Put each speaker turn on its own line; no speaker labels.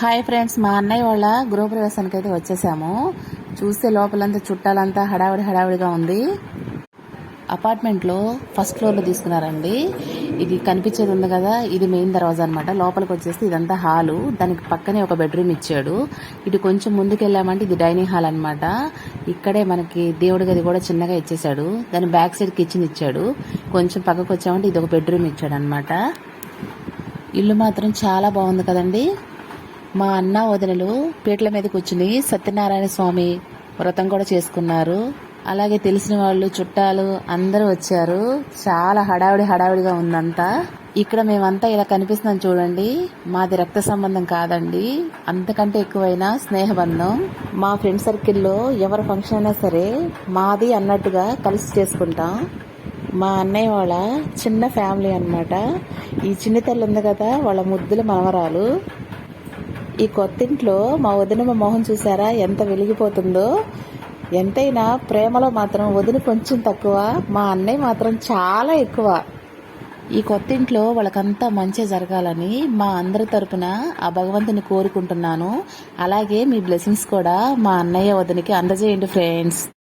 Hi friends మా అన్నయ్య వాళ్ళ గృహప్రవేశానికి అయితే వచ్చేసాము. చూస్తే లోపలంతా చుట్టాలంతా హడావిడి హడావిడిగా ఉంది. అపార్ట్మెంట్లో ఫస్ట్ ఫ్లోర్లో తీసుకున్నారండి. ఇది కనిపించేది ఉంది కదా ఇది మెయిన్ దర్వాజా అనమాట లోపలికి వచ్చేసి ఇదంతా హాలు. దానికి పక్కనే ఒక బెడ్రూమ్ ఇచ్చాడు. ఇటు కొంచెం ముందుకు వెళ్ళామంటే ఇది డైనింగ్ హాల్ అన్నమాట. ఇక్కడే మనకి దేవుడి గది కూడా చిన్నగా ఇచ్చేసాడు దాని బ్యాక్ సైడ్ కిచెన్ ఇచ్చాడు. కొంచెం పక్కకు వచ్చామంటే ఇది ఒక బెడ్రూమ్ ఇచ్చాడు అనమాట ఇల్లు మాత్రం చాలా బాగుంది కదండి. మా అన్న వదినలు పీటల మీద కూర్చుని సత్యనారాయణ స్వామి వ్రతం కూడా చేసుకున్నారు. అలాగే తెలిసిన వాళ్ళు చుట్టాలు అందరూ వచ్చారు. చాలా హడావిడి హడావిడిగా ఉందంతా. ఇక్కడ మేమంతా ఇలా కనిపిస్తున్నాం చూడండి. మాది రక్త సంబంధం కాదండి. అంతకంటే ఎక్కువైన స్నేహబంధం. మా ఫ్రెండ్ సర్కిల్లో ఎవరి ఫంక్షన్ అయినా సరే మాది అన్నట్టుగా కలిసి చేసుకుంటాం. మా అన్నయ్య వాళ్ళ చిన్న ఫ్యామిలీ అన్నమాట. ఈ చిన్న తల్లి ఉంది కదా వాళ్ళ ముద్దుల మనవరాలు. ఈ కొత్తింట్లో మా వదిన మొహం చూసారా? ఎంత వెలిగిపోతుందో. ఎంతైనా ప్రేమలో మాత్రం వదిన కొంచెం తక్కువ మా అన్నయ్య మాత్రం చాలా ఎక్కువ. ఈ కొత్తింట్లో వాళ్ళకంతా మంచి జరగాలని మా అందరి తరపున ఆ భగవంతుని కోరుకుంటున్నాను. అలాగే మీ బ్లెస్సింగ్స్ కూడా మా అన్నయ్య వదినకి అందజేయండి ఫ్రెండ్స్.